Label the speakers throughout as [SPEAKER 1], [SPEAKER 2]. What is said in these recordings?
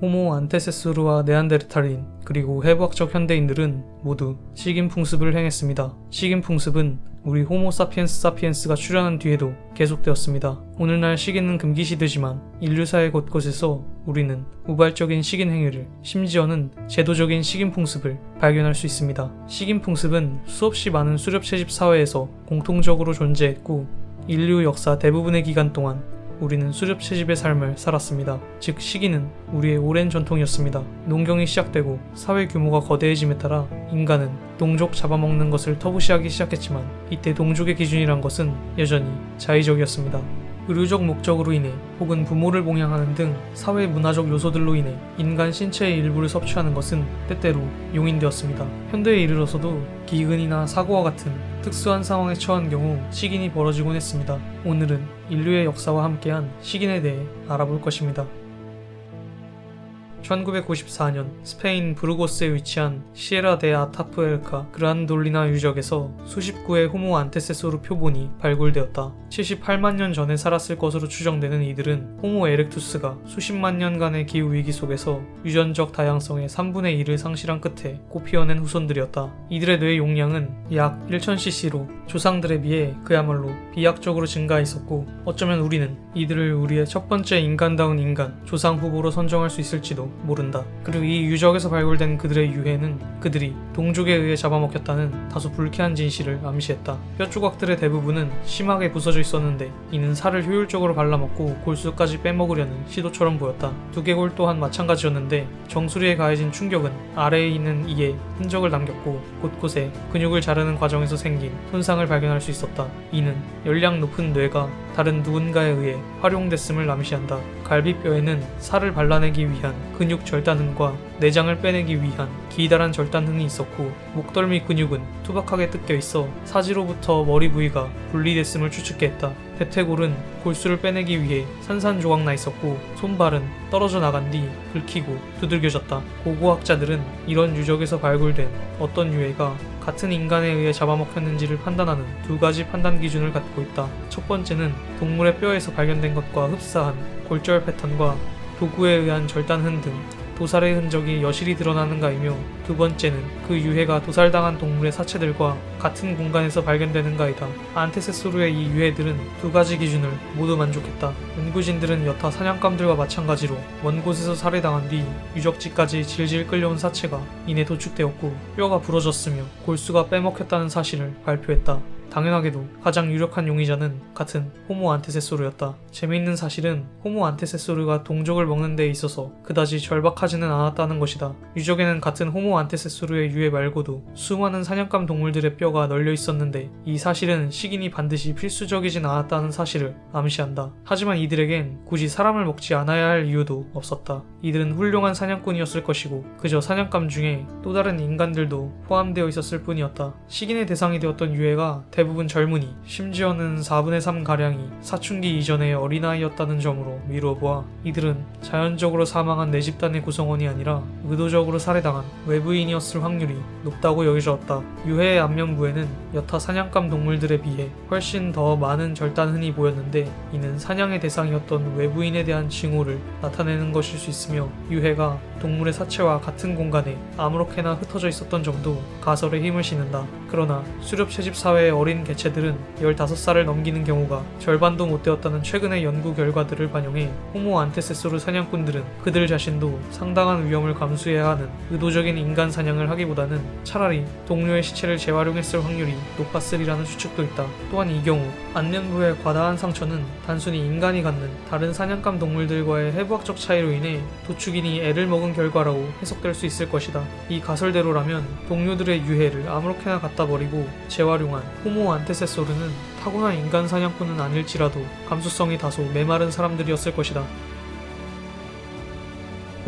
[SPEAKER 1] 호모 안테세소르와 네안데르탈인 그리고 해부학적 현대인들은 모두 식인 풍습을 행했습니다. 식인 풍습은 우리 호모 사피엔스 사피엔스가 출현한 뒤에도 계속되었습니다. 오늘날 식인은 금기시되지만 인류사의 곳곳에서 우리는 우발적인 식인 행위를 심지어는 제도적인 식인 풍습을 발견할 수 있습니다. 식인 풍습은 수없이 많은 수렵 채집 사회에서 공통적으로 존재했고 인류 역사 대부분의 기간 동안 우리는 수렵 채집의 삶을 살았습니다. 즉 시기는 우리의 오랜 전통이었습니다. 농경이 시작되고 사회 규모가 거대해짐에 따라 인간은 동족 잡아먹는 것을 터부시하기 시작했지만 이때 동족의 기준이란 것은 여전히 자의적이었습니다. 의료적 목적으로 인해 혹은 부모를 봉양하는 등 사회 문화적 요소들로 인해 인간 신체의 일부를 섭취하는 것은 때때로 용인되었습니다. 현대에 이르러서도 기근이나 사고와 같은 특수한 상황에 처한 경우 식인이 벌어지곤 했습니다. 오늘은 인류의 역사와 함께한 식인에 대해 알아볼 것입니다. 1994년 스페인 부르고스에 위치한 시에라 데 아타프엘카 그란돌리나 유적에서 수십 구의 호모 안테세소르 표본이 발굴되었다. 78만 년 전에 살았을 것으로 추정되는 이들은 호모 에렉투스가 수십만 년간의 기후 위기 속에서 유전적 다양성의 3분의 1을 상실한 끝에 꽃피어낸 후손들이었다. 이들의 뇌 용량은 약 1000cc로 조상들에 비해 그야말로 비약적으로 증가했었고 어쩌면 우리는 이들을 우리의 첫 번째 인간다운 인간 조상 후보로 선정할 수 있을지도 모른다. 그리고 이 유적에서 발굴된 그들의 유해는 그들이 동족에 의해 잡아먹혔다는 다소 불쾌한 진실을 암시했다. 뼈 조각들의 대부분은 심하게 부서져 있었는데 이는 살을 효율적으로 발라먹고 골수까지 빼먹으려는 시도처럼 보였다. 두개골 또한 마찬가지였는데 정수리에 가해진 충격은 아래에 있는 이에 흔적을 남겼고 곳곳에 근육을 자르는 과정에서 생긴 손상을 발견할 수 있었다. 이는 열량 높은 뇌가 다른 누군가에 의해 활용됐음을 암시한다. 갈비뼈에는 살을 발라내기 위한 근육 절단흔과 내장을 빼내기 위한 기다란 절단흔이 있었고 목덜미 근육은 투박하게 뜯겨 있어 사지로부터 머리 부위가 분리됐음을 추측했다. 대퇴골은 골수를 빼내기 위해 산산조각 나 있었고 손발은 떨어져 나간 뒤 긁히고 두들겨졌다. 고고학자들은 이런 유적에서 발굴된 어떤 유해가 같은 인간에 의해 잡아먹혔는지를 판단하는 두 가지 판단 기준을 갖고 있다. 첫 번째는 동물의 뼈에서 발견된 것과 흡사한 골절 패턴과 도구에 의한 절단 흔 등 도살의 흔적이 여실히 드러나는가 이며 두 번째는 그 유해가 도살당한 동물의 사체들과 같은 공간에서 발견되는가이다. 안테세소르의 이 유해들은 두 가지 기준을 모두 만족했다. 연구진들은 여타 사냥감들과 마찬가지로 먼 곳에서 살해당한 뒤 유적지까지 질질 끌려온 사체가 이내 도축되었고 뼈가 부러졌으며 골수가 빼먹혔다는 사실을 발표했다. 당연하게도 가장 유력한 용의자는 같은 호모 안테세소르였다. 재미있는 사실은 호모 안테세소르가 동족을 먹는 데 있어서 그다지 절박하지는 않았다는 것이다. 유적에는 같은 호모 안테세소르의 유해 말고도 수많은 사냥감 동물들의 뼈가 널려 있었는데 이 사실은 식인이 반드시 필수적이진 않았다는 사실을 암시한다. 하지만 이들에겐 굳이 사람을 먹지 않아야 할 이유도 없었다. 이들은 훌륭한 사냥꾼이었을 것이고 그저 사냥감 중에 또 다른 인간들도 포함되어 있었을 뿐이었다. 식인의 대상이 되었던 유해가 대부분 젊은이, 심지어는 4분의 3 가량이 사춘기 이전의 어린아이였다는 점으로 미루어 보아 이들은 자연적으로 사망한 내 집단의 구성원이 아니라 의도적으로 살해당한 외부인이었을 확률이 높다고 여겨졌다. 유해의 안면부에는 여타 사냥감 동물들에 비해 훨씬 더 많은 절단 흔이 보였는데 이는 사냥의 대상이었던 외부인에 대한 징후를 나타내는 것일 수 있으며 유해가 동물의 사체와 같은 공간에 아무렇게나 흩어져 있었던 점도 가설에 힘을 실는다. 그러나 수렵 채집 사회의 어린 개체들은 15살을 넘기는 경우가 절반도 못 되었다는 최근의 연구 결과들을 반영해 호모 안테세소르 사냥꾼들은 그들 자신도 상당한 위험을 감수해야 하는 의도적인 인간 사냥을 하기보다는 차라리 동료의 시체를 재활용했을 확률이 높았으리라는 추측도 있다. 또한 이 경우 안면부의 과다한 상처는 단순히 인간이 갖는 다른 사냥감 동물들과의 해부학적 차이로 인해 도축인이 애를 먹은 결과라고 해석될 수 있을 것이다. 이 가설대로라면 동료들의 유해를 아무렇게나 갖다 버리고 재활용한 호모 안테세소르는 타고난 인간 사냥꾼은 아닐지라도 감수성이 다소 메마른 사람들이었을 것이다.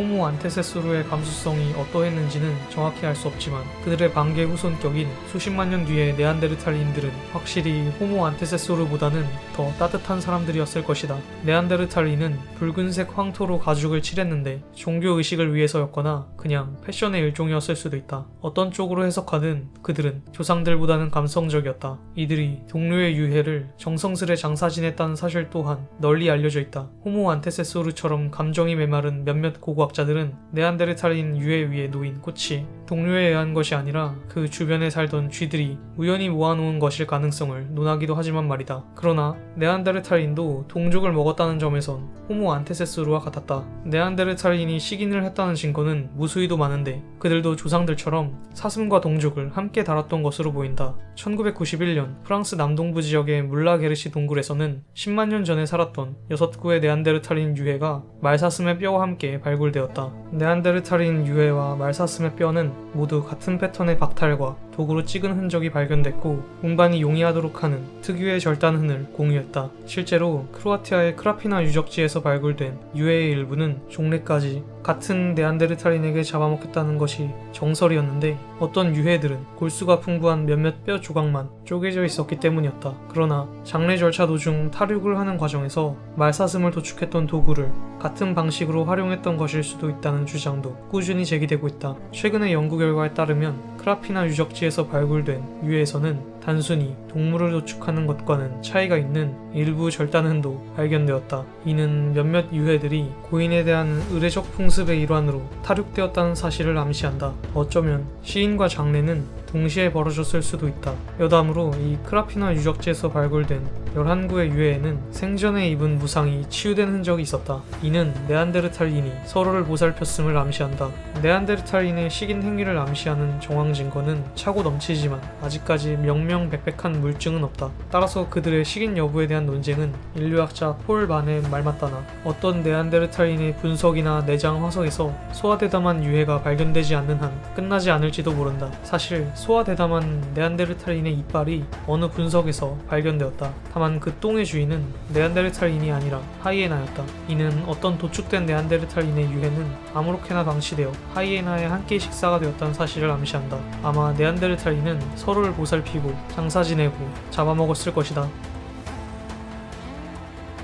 [SPEAKER 1] 호모 안테세소르의 감수성이 어떠했는지는 정확히 알 수 없지만 그들의 반개 후손격인 수십만 년 뒤의 네안데르탈인들은 확실히 호모 안테세소르보다는 더 따뜻한 사람들이었을 것이다. 네안데르탈인은 붉은색 황토로 가죽을 칠했는데 종교 의식을 위해서였거나 그냥 패션의 일종이었을 수도 있다. 어떤 쪽으로 해석하든 그들은 조상들보다는 감성적이었다. 이들이 동료의 유해를 정성스레 장사 지냈다는 사실 또한 널리 알려져 있다. 호모 안테세소르처럼 감정이 메마른 몇몇 고고학 과학자들은 네안데르탈인 유해 위에 놓인 꽃이 동료에 의한 것이 아니라 그 주변에 살던 쥐들이 우연히 모아놓은 것일 가능성을 논하기도 하지만 말이다. 그러나 네안데르탈인도 동족을 먹었다는 점에선 호모 안테세스루와 같았다. 네안데르탈인이 식인을 했다는 증거는 무수히도 많은데 그들도 조상들처럼 사슴과 동족을 함께 다뤘던 것으로 보인다. 1991년 프랑스 남동부 지역의 물라게르시 동굴에서는 10만 년 전에 살았던 6구의 네안데르탈인 유해가 말사슴의 뼈와 함께 발굴 되었다. 네안데르탈인 유해와 말사슴의 뼈는 모두 같은 패턴의 박탈과 도구로 찍은 흔적이 발견됐고 운반이 용이하도록 하는 특유의 절단 흔을 공유했다. 실제로 크로아티아의 크라피나 유적지에서 발굴된 유해의 일부는 종래까지 같은 네안데르탈인에게 잡아먹혔다는 것이 정설이었는데 어떤 유해들은 골수가 풍부한 몇몇 뼈 조각만 쪼개져 있었기 때문이었다. 그러나 장례 절차 도중 탈육을 하는 과정에서 말사슴을 도축했던 도구를 같은 방식으로 활용했던 것일 수도 있다는 주장도 꾸준히 제기되고 있다. 최근의 연구 결과에 따르면 크라피나 유적지에서 발굴된 유해에서는 단순히 동물을 도축하는 것과는 차이가 있는 일부 절단 흔도 발견되었다. 이는 몇몇 유해들이 고인에 대한 의례적 풍습의 일환으로 탈육되었다는 사실을 암시한다. 어쩌면 시인과 장례는 동시에 벌어졌을 수도 있다. 여담으로 이 크라피나 유적지에서 발굴된 11구의 유해에는 생전에 입은 무상이 치유된 흔적이 있었다. 이는 네안데르탈인이 서로를 보살폈음을 암시한다. 네안데르탈인의 식인 행위를 암시하는 정황 증거는 차고 넘치지만 아직까지 명명 백백한 물증은 없다. 따라서 그들의 식인 여부에 대한 논쟁은 인류학자 폴 반의 말맞다나 어떤 네안데르탈인의 분석이나 내장 화석에서 소화대담한 유해가 발견되지 않는 한 끝나지 않을지도 모른다. 사실 소화대담한 네안데르탈인의 이빨이 어느 분석에서 발견되었다. 다만 그 똥의 주인은 네안데르탈인이 아니라 하이에나였다. 이는 어떤 도축된 네안데르탈인의 유해는 아무렇게나 방치되어 하이에나의 한 끼 식사가 되었다는 사실을 암시한다. 아마 네안데르탈인은 서로를 보살피고 장사 지내고 잡아먹었을 것이다.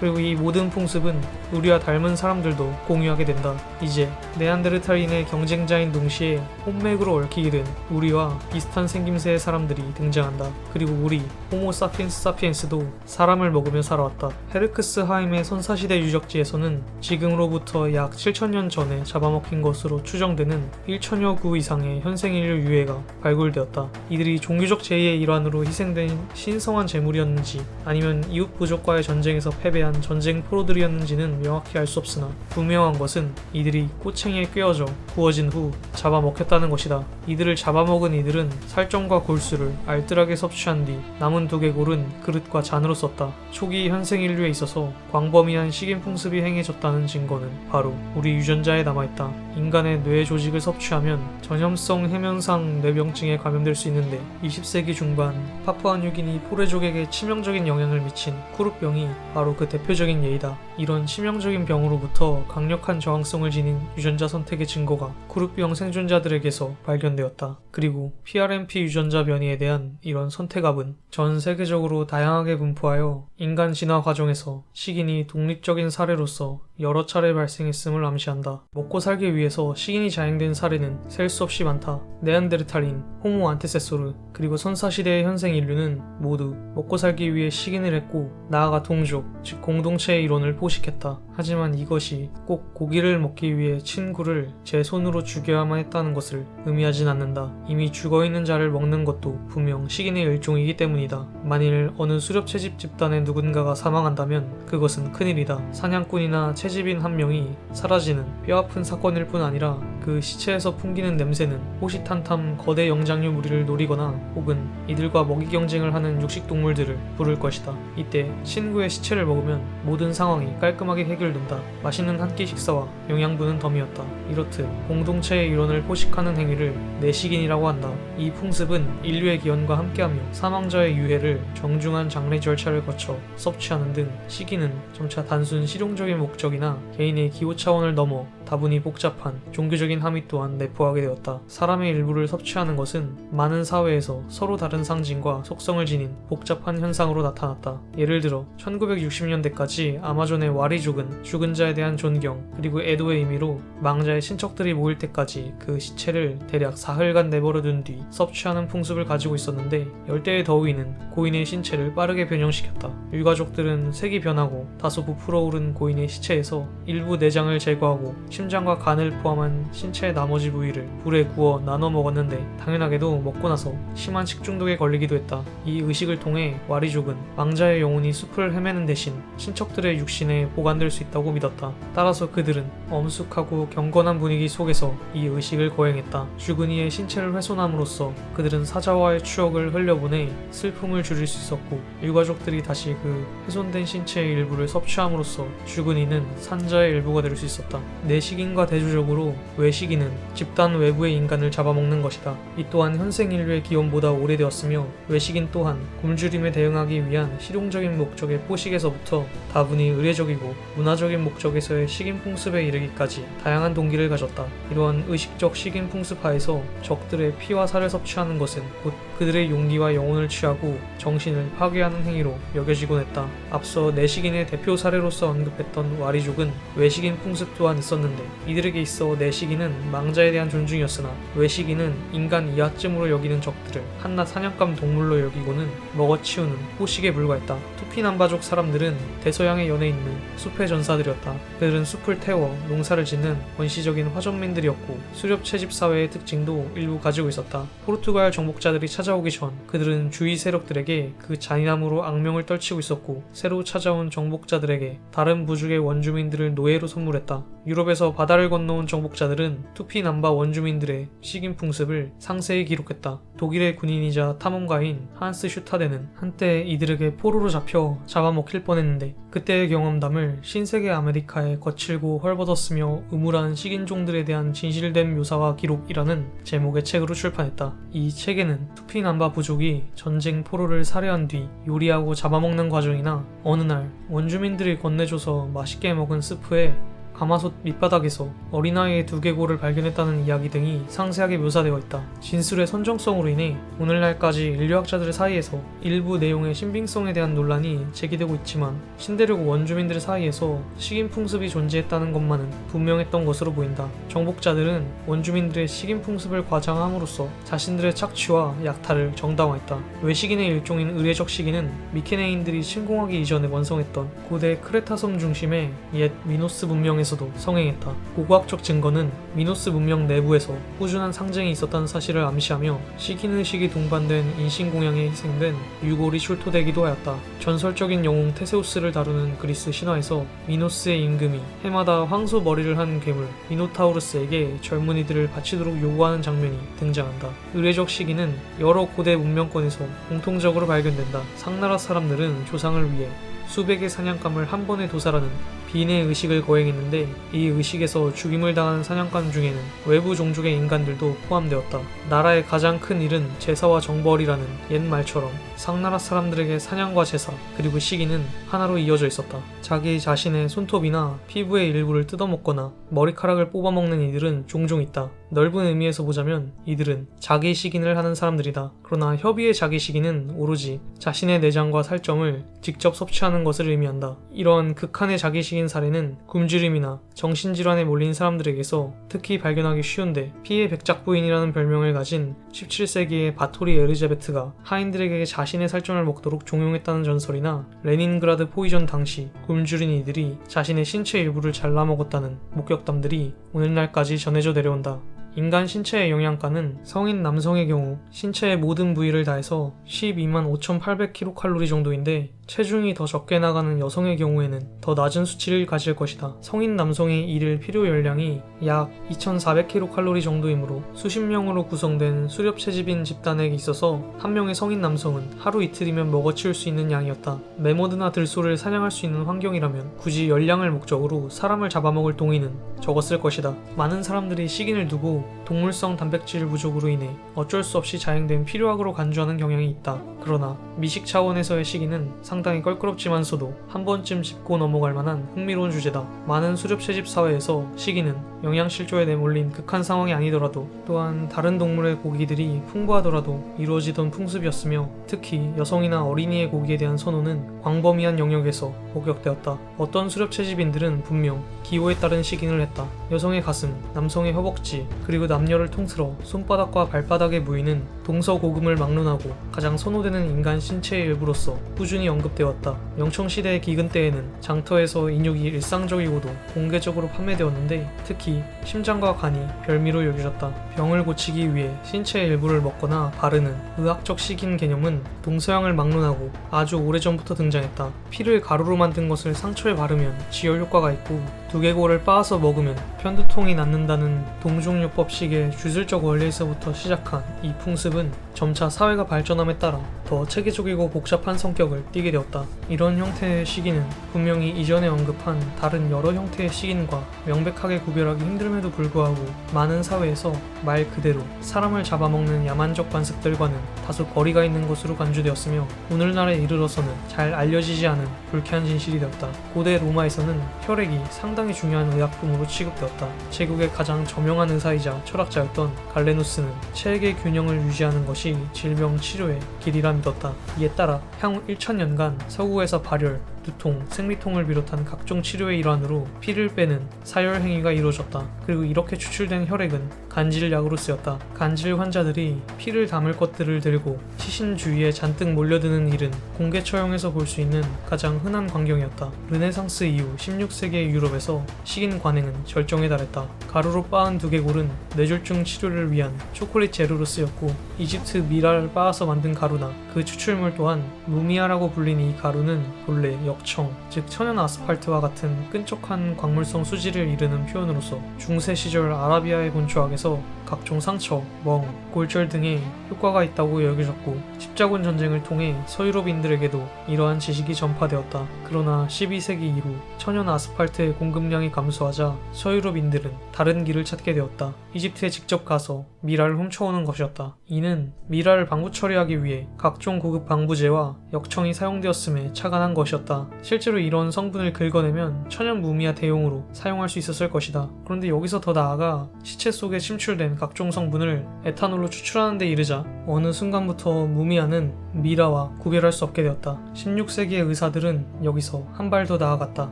[SPEAKER 1] 그리고 이 모든 풍습은 우리와 닮은 사람들도 공유하게 된다. 이제 네안데르탈인의 경쟁자인 동시에 혼맥으로 얽히게 된 우리와 비슷한 생김새의 사람들이 등장한다. 그리고 우리 호모 사피엔스 사피엔스도 사람을 먹으며 살아왔다. 헤르크스 하임의 선사시대 유적지에서는 지금으로부터 약 7천년 전에 잡아먹힌 것으로 추정되는 1천여 구 이상의 현생 인류 유해가 발굴되었다. 이들이 종교적 제의의 일환으로 희생된 신성한 재물이었는지 아니면 이웃 부족과의 전쟁에서 패배한 전쟁 포로들이었는지는 명확히 알 수 없으나 분명한 것은 이들이 꼬챙이에 꿰어져 구워진 후 잡아먹혔다는 것이다. 이들을 잡아먹은 이들은 살점과 골수를 알뜰하게 섭취한 뒤 남은 두개골은 그릇과 잔으로 썼다. 초기 현생 인류에 있어서 광범위한 식인 풍습이 행해졌다는 증거는 바로 우리 유전자에 남아있다. 인간의 뇌 조직을 섭취하면 전염성 해면상 뇌병증에 감염될 수 있는데 20세기 중반 파푸아뉴기니 포레족에게 치명적인 영향을 미친 쿠룹병이 바로 그 대표적인 예이다. 이런 치명적인 병으로부터 강력한 저항성을 지닌 유전자 선택의 증거가 쿠룹병 생존자들에게서 발견되었다. 그리고 PRMP 유전자 변이에 대한 이런 선택압은 전 세계적으로 다양하게 분포하여 인간 진화 과정에서 식인이 독립적인 사례로서 여러 차례 발생했음을 암시한다. 먹고 살기 위해서 식인이 자행된 사례는 셀 수 없이 많다. 네안데르탈인, 호모 안테세소르, 그리고 선사시대의 현생 인류는 모두 먹고 살기 위해 식인을 했고 나아가 동족, 즉 공동체의 이론을 포식했다. 하지만 이것이 꼭 고기를 먹기 위해 친구를 제 손으로 죽여야만 했다는 것을 의미하진 않는다. 이미 죽어 있는 자를 먹는 것도 분명 식인의 일종이기 때문이다. 만일 어느 수렵 채집 집단의 누군가가 사망한다면 그것은 큰일이다. 사냥꾼이나 채집인 한 명이 사라지는 뼈아픈 사건일 뿐 아니라 그 시체에서 풍기는 냄새는 호시탄탐 거대 영장류 무리를 노리거나 혹은 이들과 먹이 경쟁을 하는 육식 동물들을 부를 것이다. 이때 친구의 시체를 먹으면 모든 상황이 깔끔하게 해결된다. 맛있는 한 끼 식사와 영양분은 덤이었다. 이렇듯 공동체의 이론을 포식하는 행위를 내식인이라 고 한다. 이 풍습은 인류의 기원과 함께하며 사망자의 유해를 정중한 장례 절차를 거쳐 섭취하는 등 시기는 점차 단순 실용적인 목적이나 개인의 기호 차원을 넘어 다분히 복잡한 종교적인 함의 또한 내포하게 되었다. 사람의 일부를 섭취하는 것은 많은 사회에서 서로 다른 상징과 속성을 지닌 복잡한 현상으로 나타났다. 예를 들어 1960년대까지 아마존의 와리족은 죽은 자에 대한 존경 그리고 애도의 의미로 망자의 친척들이 모일 때까지 그 시체를 대략 사흘간 내버 려둔 뒤 섭취하는 풍습을 가지고 있었는데 열대의 더위는 고인의 신체를 빠르게 변형시켰다. 유가족들은 색이 변하고 다소 부풀어 오른 고인의 시체에서 일부 내장을 제거하고 심장과 간을 포함한 신체의 나머지 부위를 불에 구워 나눠 먹었는데 당연하게도 먹고 나서 심한 식중독에 걸리기도 했다. 이 의식을 통해 와리족은 망자의 영혼이 숲을 헤매는 대신 친척들의 육신에 보관될 수 있다고 믿었다. 따라서 그들은 엄숙하고 경건한 분위기 속에서 이 의식을 거행했다. 죽은 이의 신체를 훼손함으로써 그들은 사자와의 추억을 흘려보내 슬픔을 줄일 수 있었고 유가족들이 다시 그 훼손된 신체의 일부를 섭취함으로써 죽은 이는 산자의 일부가 될 수 있었다. 내식인과 대조적으로 외식인은 집단 외부의 인간을 잡아먹는 것이다. 이 또한 현생 인류의 기원보다 오래되었으며 외식인 또한 굶주림에 대응하기 위한 실용적인 목적의 포식에서부터 다분히 의례적이고 문화적인 목적에서의 식인 풍습에 이르기까지 다양한 동기를 가졌다. 이러한 의식적 식인 풍습하에서 적들 의 피와 살을 섭취하는 것은 곧 그들의 용기와 영혼을 취하고 정신을 파괴하는 행위로 여겨지곤 했다. 앞서 내식인의 대표 사례로서 언급했던 와리족은 외식인 풍습 또한 있었는데 이들에게 있어 내식인은 망자에 대한 존중이었으나 외식인은 인간 이하쯤으로 여기는 적들을 한낱 사냥감 동물로 여기고는 먹어치우는 포식에 불과했다. 투피남바족 사람들은 대서양의 연에 있는 숲의 전사들이었다. 그들은 숲을 태워 농사를 짓는 원시적인 화전민들이었고 수렵 채집 사회의 특징도 일부 가지고 있었다. 포르투갈 정복자들이 찾아오기 전 그들은 주위 세력들에게 그 잔인함으로 악명을 떨치고 있었고 새로 찾아온 정복자들에게 다른 부족의 원주민들을 노예로 선물했다. 유럽에서 바다를 건너온 정복자들은 투피 남바 원주민들의 식인 풍습을 상세히 기록했다. 독일의 군인이자 탐험가인 한스 슈타데는 한때 이들에게 포로로 잡혀 잡아먹힐 뻔했는데 그때의 경험담을 신세계 아메리카의 거칠고 헐벗었으며 음울한 식인종들에 대한 진실된 묘사와 기록이라는 제목의 책 으로 출판했다. 이 책에는 투피 남바 부족이 전쟁 포로를 살해한 뒤 요리하고 잡아먹는 과정이나 어느 날 원주민들이 건네줘서 맛있게 먹은 스프에 가마솥 밑바닥에서 어린아이의 두개골을 발견했다는 이야기 등이 상세하게 묘사되어 있다. 진술의 선정성으로 인해 오늘날까지 인류학자들 사이에서 일부 내용의 신빙성에 대한 논란이 제기되고 있지만 신대륙 원주민들 사이에서 식인 풍습이 존재했다는 것만은 분명했던 것으로 보인다. 정복자들은 원주민들의 식인 풍습을 과장함으로써 자신들의 착취와 약탈을 정당화했다. 외식인의 일종인 의례적 식인은 미케네인들이 침공하기 이전에 원성했던 고대 크레타 섬 중심의 옛 미노스 문명에서 도 성행했다. 고고학적 증거는 미노스 문명 내부에서 꾸준한 상징이 있었다는 사실을 암시하며 식인의식이 동반된 인신공양에 희생된 유골이 출토되기도 하였다. 전설적인 영웅 테세우스를 다루는 그리스 신화에서 미노스의 임금이 해마다 황소 머리를 한 괴물 미노타우루스에게 젊은이들을 바치도록 요구하는 장면이 등장한다. 의례적 시기는 여러 고대 문명권에서 공통적으로 발견된다. 상나라 사람들은 조상을 위해 수백의 사냥감을 한 번에 도살하는 비인의 의식을 거행했는데 이 의식에서 죽임을 당한 사냥감 중에는 외부 종족의 인간들도 포함되었다. 나라의 가장 큰 일은 제사와 정벌이라는 옛 말처럼 상나라 사람들에게 사냥과 제사 그리고 시기는 하나로 이어져 있었다. 자기 자신의 손톱이나 피부의 일부를 뜯어먹거나 머리카락을 뽑아먹는 이들은 종종 있다. 넓은 의미에서 보자면 이들은 자기 식인을 하는 사람들이다. 그러나 협의의 자기 식인은 오로지 자신의 내장과 살점을 직접 섭취하는 것을 의미한다. 이러한 극한의 자기 식인 사례는 굶주림이나 정신질환에 몰린 사람들에게서 특히 발견하기 쉬운데 피해 백작부인이라는 별명을 가진 17세기의 바토리 에리자베트가 하인들에게 자신의 살점을 먹도록 종용했다는 전설이나 레닌그라드 포이전 당시 굶주린 이들이 자신의 신체 일부를 잘라 먹었다는 목격담들이 오늘날까지 전해져 내려온다. 인간 신체의 영양가는 성인 남성의 경우 신체의 모든 부위를 다해서 12만 5,800kcal 정도인데 체중이 더 적게 나가는 여성의 경우에는 더 낮은 수치를 가질 것이다. 성인 남성의 일일 필요 열량이 약 2,400kcal 정도이므로 수십 명으로 구성된 수렵 채집인 집단에게 있어서 한 명의 성인 남성은 하루 이틀이면 먹어치울 수 있는 양이었다. 메모드나 들소를 사냥할 수 있는 환경이라면 굳이 열량을 목적으로 사람을 잡아먹을 동의는 적었을 것이다. 많은 사람들이 식인을 두고 동물성 단백질 부족으로 인해 어쩔 수 없이 자행된 필요악으로 간주하는 경향이 있다. 그러나 미식 차원에서의 식인은 상 당히 껄끄럽지만서도 한 번쯤 짚고 넘어갈 만한 흥미로운 주제다. 많은 수렵 채집 사회에서 시기는 영양실조에 내몰린 극한 상황이 아니더라도 또한 다른 동물의 고기들이 풍부하더라도 이루어지던 풍습이었으며 특히 여성이나 어린이의 고기에 대한 선호는 광범위한 영역에서 목격되었다. 어떤 수렵 채집인들은 분명 기호에 따른 시긴을 했다. 여성의 가슴, 남성의 허벅지, 그리고 남녀를 통틀어 손바닥과 발바닥에 무이는 동서고금을 막론하고 가장 선호되는 인간 신체의 일부로서 꾸준히 언급되었다. 영청시대의 기근 때에는 장터에서 인육이 일상적이고도 공개적으로 판매되었는데 특히 심장과 간이 별미로 여겨졌다. 병을 고치기 위해 신체의 일부를 먹거나 바르는 의학적 식인 개념은 동서양을 막론하고 아주 오래전부터 등장 했다. 피를 가루로 만든 것을 상처에 바르면 지혈 효과가 있고 두개골을 빻아서 먹으면 편두통이 낫는다는 동종요법식의 주술적 원리에서부터 시작한 이 풍습은 점차 사회가 발전함에 따라 더 체계적이고 복잡한 성격을 띠게 되었다. 이런 형태의 시기는 분명히 이전에 언급한 다른 여러 형태의 시긴과 명백하게 구별하기 힘듦에도 불구하고 많은 사회에서 말 그대로 사람을 잡아먹는 야만적 관습들과는 다소 거리가 있는 것으로 간주되었으며 오늘날에 이르러서는 잘 알려지지 않은 불쾌한 진실이 되었다. 고대 로마에서는 혈액이 상당 히 중요한 의약품으로 취급되었다. 제국의 가장 저명한 의사이자 철학자였던 갈레누스는 체액의 균형을 유지하는 것이 질병 치료의 길이라 믿었다. 이에 따라 향후 1000년간 서구에서 발열, 두통, 생리통을 비롯한 각종 치료의 일환으로 피를 빼는 사열 행위가 이루어졌다. 그리고 이렇게 추출된 혈액은 간질약으로 쓰였다. 간질 환자들이 피를 담을 것들을 들고 시신 주위에 잔뜩 몰려드는 일은 공개 처형에서 볼 수 있는 가장 흔한 광경이었다. 르네상스 이후 16세기의 유럽에서 식인 관행은 절정에 달했다. 가루로 빻은 두개골은 뇌졸중 치료를 위한 초콜릿 재료로 쓰였고 이집트 미라를 빻아서 만든 가루나 그 추출물 또한 무미아라고 불리는 이 가루는 본래 역 청, 즉 천연 아스팔트와 같은 끈적한 광물성 수지를 이르는 표현으로서 중세 시절 아라비아의 본초학에서 각종 상처, 멍, 골절 등에 효과가 있다고 여겨졌고 십자군 전쟁을 통해 서유럽인들에게도 이러한 지식이 전파되었다. 그러나 12세기 이후 천연 아스팔트의 공급량이 감소하자 서유럽인들은 다른 길을 찾게 되었다. 이집트에 직접 가서 미라를 훔쳐오는 것이었다. 이는 미라를 방부 처리하기 위해 각종 고급 방부제와 역청이 사용되었음에 착안한 것이었다. 실제로 이런 성분을 긁어내면 천연 무미아 대용으로 사용할 수 있었을 것이다. 그런데 여기서 더 나아가 시체 속에 침출된 각종 성분을 에탄올로 추출하는 데 이르자 어느 순간부터 무미아는 미라와 구별할 수 없게 되었다. 16세기의 의사들은 여기서 한 발 더 나아갔다.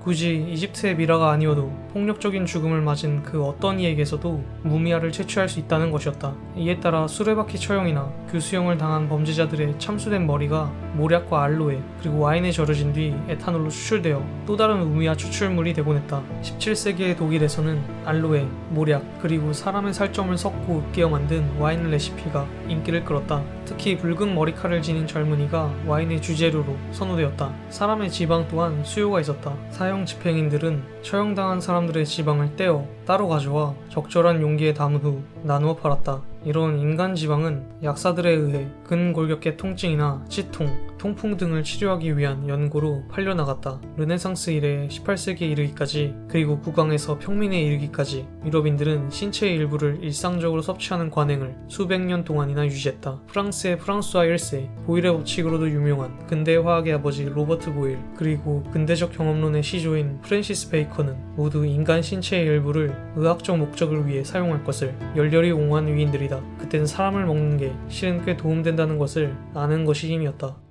[SPEAKER 1] 굳이 이집트의 미라가 아니어도 폭력적인 죽음을 맞은 그 어떤 이에게서도 무미아를 채취할 수 있다는 것이었다. 이에 따라 수레바퀴 처형이나 교수형을 당한 범죄자들의 참수된 머리가 모략과 알로에 그리고 와인에 절여진 뒤 에탄올로 추출되어 또 다른 무미아 추출물이 되곤 했다. 17세기의 독일에서는 알로에, 모략 그리고 사람의 살점을 섞고 으깨어 만든 와인 레시피가 인기를 끌었다. 특히 붉은 머리칼을 지닌 젊은이가 와인의 주재료로 선호되었다. 사람의 지방 또한 수요가 있었다. 사형 집행인들은 처형당한 사람들의 지방을 떼어 따로 가져와 적절한 용기에 담은 후 나누어 팔았다. 이런 인간 지방은 약사들에 의해 근골격계 통증이나 치통, 통풍 등을 치료하기 위한 연고로 팔려나갔다. 르네상스 이래 18세기에 이르기까지 그리고 국왕에서 평민에 이르기까지 유럽인들은 신체의 일부를 일상적으로 섭취하는 관행을 수백 년 동안이나 유지했다. 프랑스의 프랑스와 1세, 보일의 법칙으로도 유명한 근대 화학의 아버지 로버트 보일, 그리고 근대적 경험론의 시조인 프랜시스 베이컨은 모두 인간 신체의 일부를 의학적 목적을 위해 사용할 것을 열렬히 옹호한 위인들이다. 그땐 사람을 먹는 게 실은 꽤 도움된다는 것을 아는 것이 힘이었다.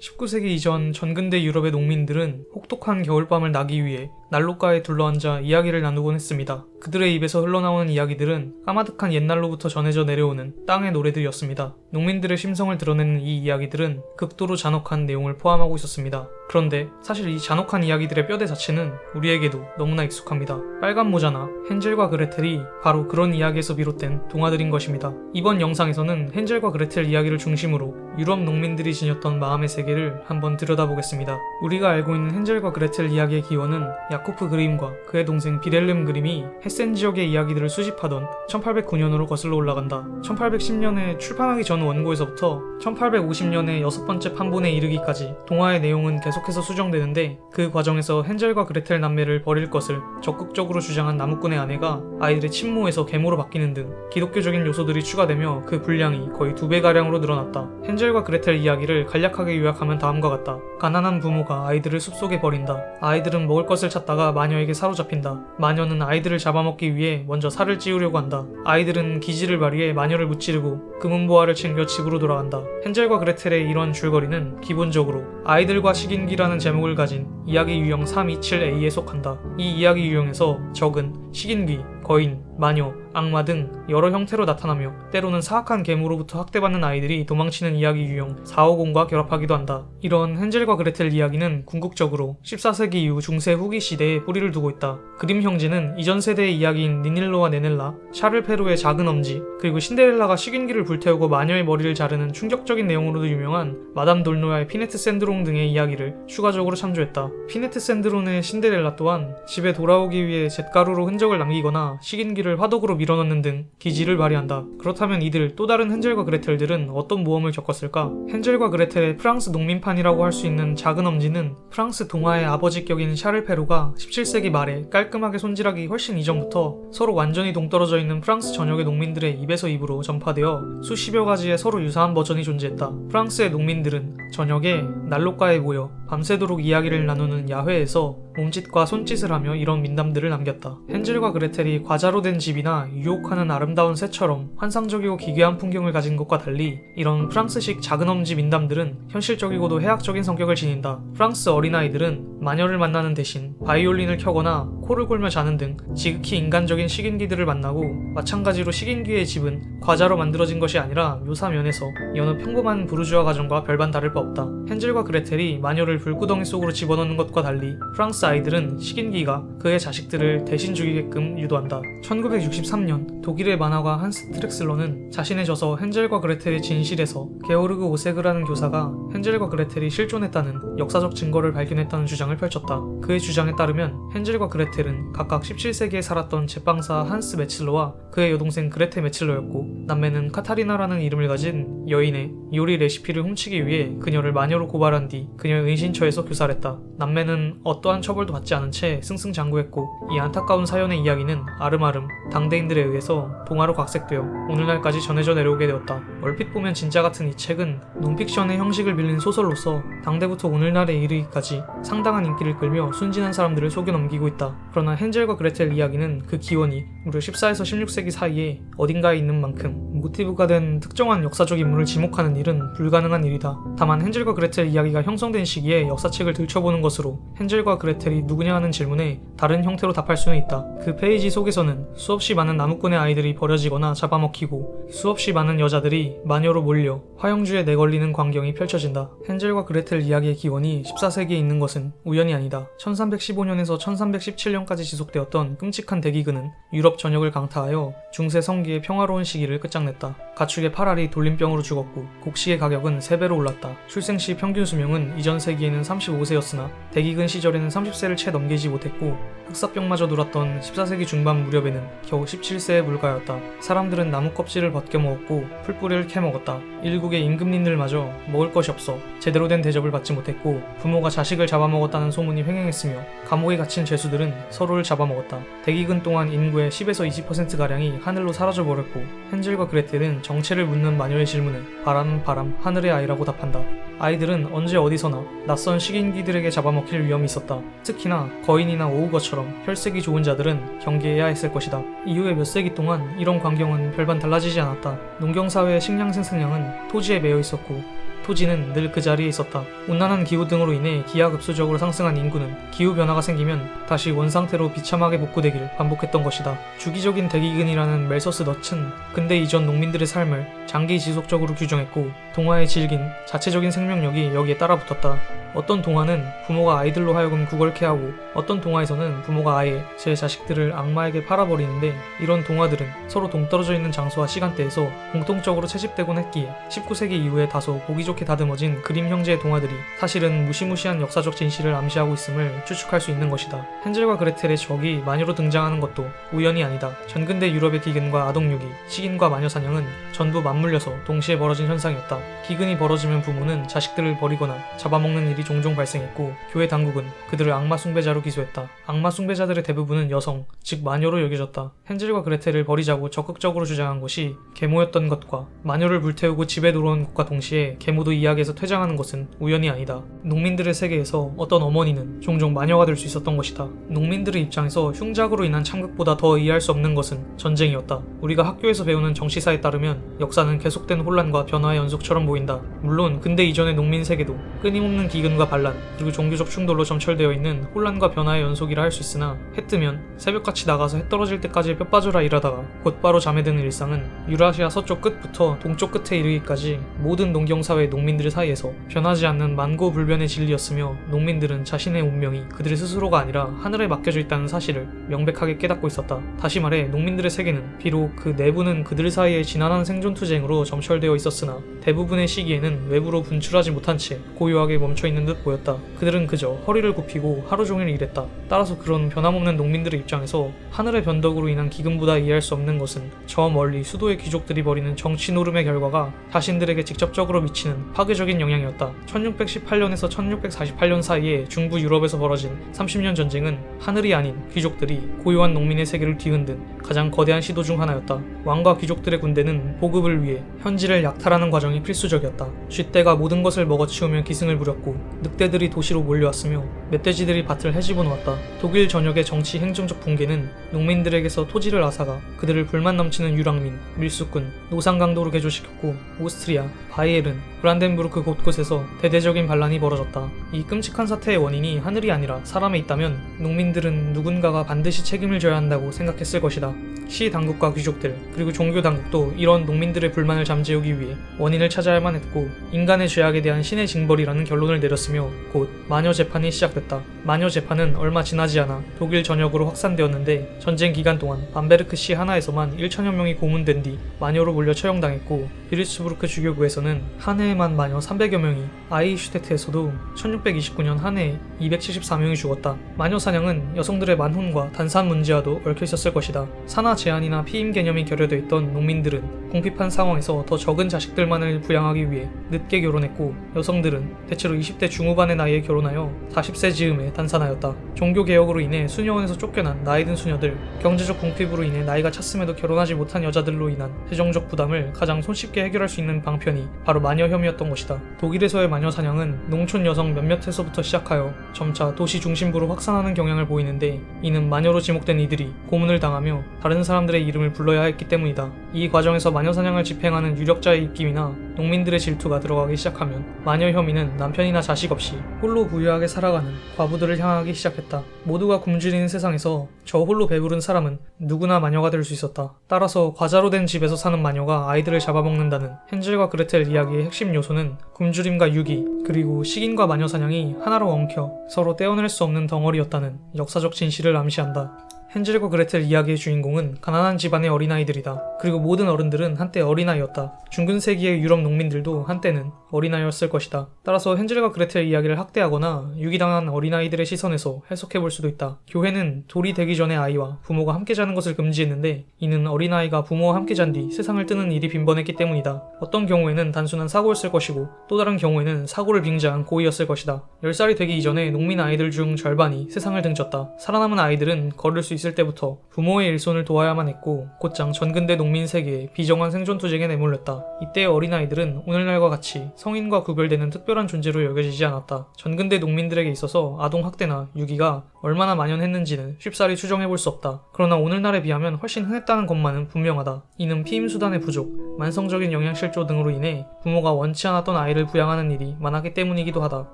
[SPEAKER 1] 19세기 이전 전근대 유럽의 농민들은 혹독한 겨울밤을 나기 위해 난로가에 둘러앉아 이야기를 나누곤 했습니다. 그들의 입에서 흘러나오는 이야기들은 까마득한 옛날로부터 전해져 내려오는 땅의 노래들이었습니다. 농민들의 심성을 드러내는 이 이야기들은 극도로 잔혹한 내용을 포함하고 있었습니다. 그런데 사실 이 잔혹한 이야기들의 뼈대 자체는 우리에게도 너무나 익숙합니다. 빨간 모자나 헨젤과 그레텔이 바로 그런 이야기에서 비롯된 동화들인 것입니다. 이번 영상에서는 헨젤과 그레텔 이야기를 중심으로 유럽 농민들이 지녔던 마음의 세계 를 한번 들여다보겠습니다. 우리가 알고 있는 헨젤과 그레텔 이야기의 기원은 야코프 그림과 그의 동생 비렐름 그림이 헤센 지역의 이야기들을 수집하던 1809년으로 거슬러 올라간다. 1810년에 출판하기 전 원고에서부터 1850년에 여섯 번째 판본에 이르기까지 동화의 내용은 계속해서 수정되는데 그 과정에서 헨젤과 그레텔 남매를 버릴 것을 적극적으로 주장한 나무꾼의 아내가 아이들의 친모에서 계모로 바뀌는 등 기독교적인 요소들이 추가되며 그 분량이 거의 두 배가량으로 늘어났다. 헨젤과 그레텔 이야기를 간략하게 요약해 요약하면 다음과 같다. 가난한 부모가 아이들을 숲속에 버린다. 아이들은 먹을 것을 찾다가 마녀에게 사로잡힌다. 마녀는 아이들을 잡아먹기 위해 먼저 살을 찌우려고 한다. 아이들은 기지를 발휘해 마녀를 무찌르고 금은보화를 챙겨 집으로 돌아간다. 헨젤과 그레텔의 이런 줄거리는 기본적으로 아이들과 식인기라는 제목을 가진 이야기 유형 327A에 속한다. 이 이야기 유형에서 적은 식인귀, 거인, 마녀, 악마 등 여러 형태로 나타나며 때로는 사악한 괴물로부터 학대받는 아이들이 도망치는 이야기 유형 450과 결합하기도 한다. 이런 헨젤과 그레텔 이야기는 궁극적으로 14세기 이후 중세 후기 시대에 뿌리를 두고 있다. 그림 형제는 이전 세대의 이야기인 니닐로와 네넬라, 샤를 페로의 작은 엄지, 그리고 신데렐라가 식인기를 불태우고 마녀의 머리를 자르는 충격적인 내용으로도 유명한 마담 돌노야의 피네트 샌드롱 등의 이야기를 추가적으로 참조했다. 피네트 샌드론의 신데렐라 또한 집에 돌아오기 위해 잿가루로 흔적을 남기거나 식인기를 화덕으로 밀어넣는 등 기지를 발휘한다. 그렇다면 이들 또 다른 헨젤과 그레텔들은 어떤 모험을 겪었을까? 헨젤과 그레텔의 프랑스 농민판이라고 할 수 있는 작은 엄지는 프랑스 동화의 아버지격인 샤를페루가 17세기 말에 깔끔하게 손질하기 훨씬 이전부터 서로 완전히 동떨어져 있는 프랑스 전역의 농민들의 입에서 입으로 전파되어 수십여 가지의 서로 유사한 버전이 존재했다. 프랑스의 농민들은 저녁에 난로가에 모여 밤새도록 이야기를 나누는 야회에서 몸짓과 손짓을 하며 이런 민담들을 남겼다. 헨젤과 그레텔이 과자로 된 집이나 유혹하는 아름다운 새처럼 환상적이고 기괴한 풍경을 가진 것과 달리 이런 프랑스식 작은 엄지 민담들은 현실적이고도 해학적인 성격을 지닌다. 프랑스 어린아이들은 마녀를 만나는 대신 바이올린을 켜거나 코를 골며 자는 등 지극히 인간적인 식인기들을 만나고 마찬가지로 식인기의 집은 과자로 만들어진 것이 아니라 묘사 면에서 여느 평범한 부르주아 가정과 별반 다를 바 없다. 헨젤과 그레텔이 마녀를 불구덩이 속으로 집어넣는 것과 달리 프랑스 아이들은 식인기가 그의 자식들을 대신 죽이게끔 유도한다. 1963년 독일의 만화가 한스 트렉슬러는 자신의 저서 헨젤과 그레텔의 진실에서 게오르그 오세그라는 교사가 헨젤과 그레텔이 실존했다는 역사적 증거를 발견했다는 주장을 펼쳤다. 그의 주장에 따르면 헨젤과 그레텔은 각각 17세기에 살았던 제빵사 한스 메칠러와 그의 여동생 그레테 메칠러였고 남매는 카타리나라는 이름을 가진 여인의 요리 레시피를 훔치기 위해 그녀를 마녀로 고발한 뒤 그녀의 은신처에서 교살했다. 남매는 어떠한 처벌도 받지 않은 채 승승장구했고 이 안타까운 사연의 이야기는 아름아름 당대인들에 의해서 동화로 각색되어 오늘날까지 전해져 내려오게 되었다. 얼핏 보면 진짜 같은 이 책은 논픽션의 형식을 빌린 소설로서 당대부터 오늘날에 이르기까지 상당한 인기를 끌며 순진한 사람들을 속여 넘기고 있다. 그러나 헨젤과 그레텔 이야기는 그 기원이 무려 14에서 16세기 사이에 어딘가에 있는 만큼 모티브가 된 특정한 역사적 인물을 지목하는 일은 불가능한 일이다. 다만 헨젤과 그레텔 이야기가 형성된 시기에 역사책을 들춰보는 것으로 헨젤과 그레텔이 누구냐 하는 질문에 다른 형태로 답할 수는 있다. 그 페이지 속에서는 수없이 많은 나무꾼의 아이들이 버려지거나 잡아먹히고 수없이 많은 여자들이 마녀로 몰려 화영주에 내걸리는 광경이 펼쳐진다. 헨젤과 그레텔 이야기의 기원이 14세기에 있는 것은 우연이 아니다. 1315년에서 1317년까지 지속되었던 끔찍한 대기근은 유럽 전역을 강타하여 중세 성기의 평화로운 시기를 끝장냈다. 가축의 8알이 돌림병으로 죽었고 곡식의 가격은 3배로 올랐다. 출생 시 평균 수명은 이전 세기에는 35세였으나 대기근 시절에는 30세를 채 넘기지 못했고 흑사병마저 돌았던 14세기 중반 무렵에는 겨우 17세에 불과하였다. 사람들은 나무 껍질을 벗겨 먹었고 풀뿌리를 캐 먹었다. 일국의 임금님들마저 먹을 것이 없어 제대로 된 대접을 받지 못했고 부모가 자식을 잡아먹었다는 소문이 횡행했으며 감옥에 갇힌 죄수들은 서로를 잡아먹었다. 대기근 동안 인구의 10에서 20%가량이 하늘로 사라져버렸고 헨젤과 그레 텔은 정체를 묻는 마녀의 질문에 바람은 바람, 하늘의 아이라고 답한다. 아이들은 언제 어디서나 낯선 식인기들에게 잡아먹힐 위험이 있었다. 특히나 거인이나 오우거처럼 혈색이 좋은 자들은 경계해야 했을 것이다. 이후에 몇 세기 동안 이런 광경은 별반 달라지지 않았다. 농경사회의 식량 생산량은 토지에 매여 있었고 토지는 늘 그 자리에 있었다. 온난한 기후 등으로 인해 기하급수적으로 상승한 인구는 기후 변화가 생기면 다시 원상태로 비참하게 복구되길 반복했던 것이다. 주기적인 대기근이라는 멜서스 넛은 근대 이전 농민들의 삶을 장기 지속적으로 규정했고 동화의 질긴 자체적인 생명력이 여기에 따라붙었다. 어떤 동화는 부모가 아이들로 하여금 구걸케 하고 어떤 동화에서는 부모가 아예 제 자식들을 악마에게 팔아버리는데 이런 동화들은 서로 동떨어져 있는 장소와 시간대에서 공통적으로 채집되곤 했기에 19세기 이후에 다소 보기 좋게 다듬어진 그림 형제의 동화들이 사실은 무시무시한 역사적 진실을 암시하고 있음을 추측할 수 있는 것이다. 헨젤과 그레텔의 적이 마녀로 등장하는 것도 우연이 아니다. 전근대 유럽의 기근과 아동유기, 식인과 마녀 사냥은 전부 맞물려서 동시에 벌어진 현상이었다. 기근이 벌어지면 부모는 자식들을 버리거나 잡아먹는 일이 종종 발생했고 교회 당국은 그들을 악마 숭배자로 기소했다. 악마 숭배자들의 대부분은 여성, 즉 마녀로 여겨졌다. 헨젤과 그레텔을 버리자고 적극적으로 주장한 것이 계모였던 것과 마녀를 불태우고 집에 들어온 것과 동시에 계모 도 이야기에서 퇴장하는 것은 우연이 아니다. 농민들의 세계에서 어떤 어머니는 종종 마녀가 될 수 있었던 것이다. 농민들의 입장에서 흉작으로 인한 참극보다 더 이해할 수 없는 것은 전쟁이었다. 우리가 학교에서 배우는 정치사에 따르면 역사는 계속된 혼란과 변화의 연속처럼 보인다. 물론 근대 이전의 농민 세계도 끊임없는 기근과 반란 그리고 종교적 충돌로 점철되어 있는 혼란과 변화의 연속이라 할 수 있으나 해 뜨면 새벽같이 나가서 해 떨어질 때까지 뼈 빠져라 일하다가 곧바로 잠에 드는 일상은 유라시아 서쪽 끝부터 동쪽 끝에 이르기까지 모든 농경사회 농민들 사이에서 변하지 않는 만고불변의 진리였으며 농민들은 자신의 운명이 그들 스스로가 아니라 하늘에 맡겨져 있다는 사실을 명백하게 깨닫고 있었다. 다시 말해 농민들의 세계는 비록 그 내부는 그들 사이의 지난한 생존 투쟁으로 점철되어 있었으나 대부분의 시기에는 외부로 분출하지 못한 채 고요하게 멈춰 있는 듯 보였다. 그들은 그저 허리를 굽히고 하루 종일 일했다. 따라서 그런 변함없는 농민들의 입장에서 하늘의 변덕으로 인한 기근보다 이해할 수 없는 것은 저 멀리 수도의 귀족들이 벌이는 정치 노름의 결과가 자신들에게 직접적으로 미치는 파괴적인 영향이었다. 1618년에서 1648년 사이에 중부 유럽에서 벌어진 30년 전쟁은 하늘이 아닌 귀족들이 고요한 농민의 세계를 뒤흔든 가장 거대한 시도 중 하나였다. 왕과 귀족들의 군대는 보급을 위해 현지를 약탈하는 과정이 필수적이었다. 쥐떼가 모든 것을 먹어치우며 기승을 부렸고 늑대들이 도시로 몰려왔으며 멧돼지들이 밭을 헤집어 놓았다. 독일 전역의 정치 행정적 붕괴는 농민들에게서 토지를 앗아가 그들을 불만 넘치는 유랑민, 밀수꾼, 노상강도로 개조시켰고 오스트리아, 바이에른, 브란 덴부르크 곳곳에서 대대적인 반란이 벌어졌다. 이 끔찍한 사태의 원인이 하늘이 아니라 사람에 있다면 농민들은 누군가가 반드시 책임을 져야 한다고 생각했을 것이다. 시 당국과 귀족들 그리고 종교 당국도 이런 농민들의 불만을 잠재우기 위해 원인을 찾아야만 했고 인간의 죄악에 대한 신의 징벌이라는 결론을 내렸으며 곧 마녀 재판이 시작됐다. 마녀 재판은 얼마 지나지 않아 독일 전역으로 확산되었는데 전쟁 기간 동안 밤베르크 시 하나에서만 1천여 명이 고문된 뒤 마녀로 몰려 처형당했고 비르츠부르크 주교구에서는 한 해에만 마녀 300여 명이 아이슈테트에서도 1629년 한 해에 274명이 죽었다. 마녀 사냥은 여성들의 만혼과 단산 문제와도 얽혀 있었을 것이다. 산하 제한이나 피임 개념이 결여돼 있던 농민들은 궁핍한 상황에서 더 적은 자식들만을 부양하기 위해 늦게 결혼했고 여성들은 대체로 20대 중후반의 나이에 결혼하여 40세 즈음에 단산하였다. 종교 개혁으로 인해 수녀원에서 쫓겨난 나이든 수녀들, 경제적 궁핍으로 인해 나이가 찼음에도 결혼하지 못한 여자들로 인한 재정적 부담을 가장 손쉽게 해결할 수 있는 방편이 바로 마녀 혐의 였던 것이다. 독일에서의 마녀 사냥은 농촌 여성 몇몇에서부터 시작하여 점차 도시 중심부로 확산하는 경향을 보이는데 이는 마녀로 지목된 이들이 고문을 당하며 다른 사람들의 이름을 불러야 했기 때문이다. 이 과정에서 마녀 사냥을 집행하는 유력자의 입김이나 농민들의 질투가 들어가기 시작하면 마녀 혐의는 남편이나 자식 없이 홀로 부유하게 살아가는 과부들을 향하기 시작했다. 모두가 굶주리는 세상에서 저 홀로 배부른 사람은 누구나 마녀가 될 수 있었다. 따라서 과자로 된 집에서 사는 마녀가 아이들을 잡아먹는다는 헨젤과 그레텔 이야기의 핵심 요소는 굶주림과 유기 그리고 식인과 마녀 사냥이 하나로 엉켜 서로 떼어낼 수 없는 덩어리였다는 역사적 진실을 암시한다. 헨젤과 그레텔 이야기의 주인공은 가난한 집안의 어린아이들이다. 그리고 모든 어른들은 한때 어린아이였다. 중근세기의 유럽 농민들도 한때는 어린아이였을 것이다. 따라서 헨젤과 그레텔 이야기를 학대하거나 유기당한 어린아이들의 시선에서 해석해 볼 수도 있다. 교회는 돌이 되기 전에 아이와 부모가 함께 자는 것을 금지했는데 이는 어린아이가 부모와 함께 잔 뒤 세상을 뜨는 일이 빈번했기 때문이다. 어떤 경우에는 단순한 사고였을 것이고 또 다른 경우에는 사고를 빙자한 고의였을 것이다. 10살이 되기 이전에 농민 아이들 중 절반이 세상을 등졌다. 살아남은 아이들은 걸을 수 있을 때부터 부모의 일손을 도와야만 했고 곧장 전근대 농민 세계에 비정한 생존 투쟁에 내몰렸다. 이때 어린아이들은 오늘날과 같이 성인과 구별되는 특별한 존재로 여겨지지 않았다. 전근대 농민들에게 있어서 아동 학대나 유기가 얼마나 만연했는지는 쉽사리 추정해 볼 수 없다. 그러나 오늘날에 비하면 훨씬 흔했다는 것만은 분명하다. 이는 피임 수단의 부족, 만성적인 영양실조 등으로 인해 부모가 원치 않았던 아이를 부양하는 일이 많았기 때문이기도 하다.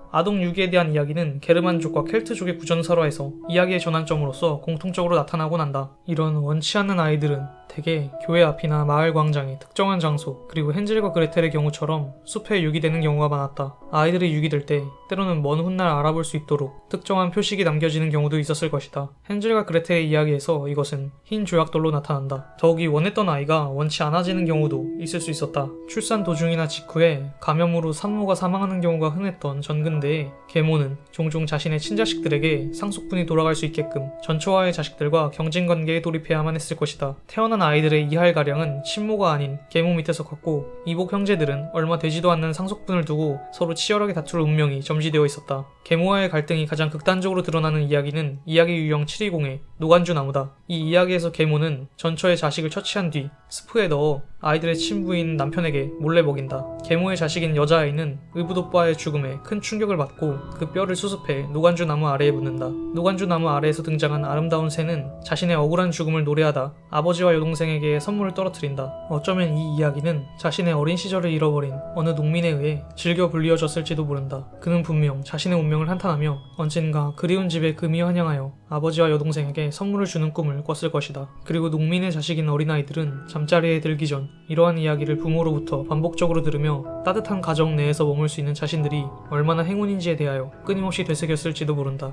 [SPEAKER 1] 아동 유기에 대한 이야기는 게르만족과 켈트족의 구전설화에서 이야기의 전환점으로서 공통적으로 나타나곤 한다. 이런 원치 않는 아이들은 대개 교회 앞이나 마을 광장의 특정한 장소 그리고 헨젤과 그레텔의 경우처럼 숲에 유기되는 경우가 많았다. 아이들이 유기될 때 때로는 먼 훗날 알아볼 수 있도록 특정한 표식이 남겨지는 경우도 있었을 것이다. 헨젤과 그레텔의 이야기에서 이것은 흰 조약돌로 나타난다. 더욱이 원했던 아이가 원치 않아지는 경우도 있을 수 있었다. 출산 도중이나 직후에 감염으로 산모가 사망하는 경우가 흔했던 전근대에 계모는 종종 자신의 친자식들에게 상속분이 돌아갈 수 있게끔 전초와의 자식들 과 경쟁 관계에 돌입해야만 했을 것이다. 태어난 한 아이들의 이할가량은 친모가 아닌 계모 밑에서 컸고 이복 형제들은 얼마 되지도 않는 상속분을 두고 서로 치열하게 다툴 운명이 점지되어 있었다. 계모와의 갈등이 가장 극단적으로 드러나는 이야기는 이야기 유형 720의 노간주 나무다. 이 이야기에서 계모는 전처의 자식을 처치한 뒤 스프에 넣어 아이들의 친부인 남편에게 몰래 먹인다. 계모의 자식인 여자아이는 의붓오빠의 죽음에 큰 충격을 받고 그 뼈를 수습해 노간주 나무 아래에 묻는다. 노간주 나무 아래에서 등장한 아름다운 새는 자신의 억울한 죽음을 노래하다 아버지와 여동생에게 선물을 떨어뜨린다. 어쩌면 이 이야기는 자신의 어린 시절을 잃어버린 어느 농민에 의해 즐겨 불리어졌을지도 모른다. 그는 분명 자신의 운명을 한탄하며 언젠가 그리운 집에 금이 환영하여 아버지와 여동생에게 선물을 주는 꿈을 꿨을 것이다. 그리고 농민의 자식인 어린아이들은 잠자리에 들기 전 이러한 이야기를 부모로부터 반복적으로 들으며 따뜻한 가정 내에서 머물 수 있는 자신들이 얼마나 행운인지에 대하여 끊임없이 되새겼을지도 모른다.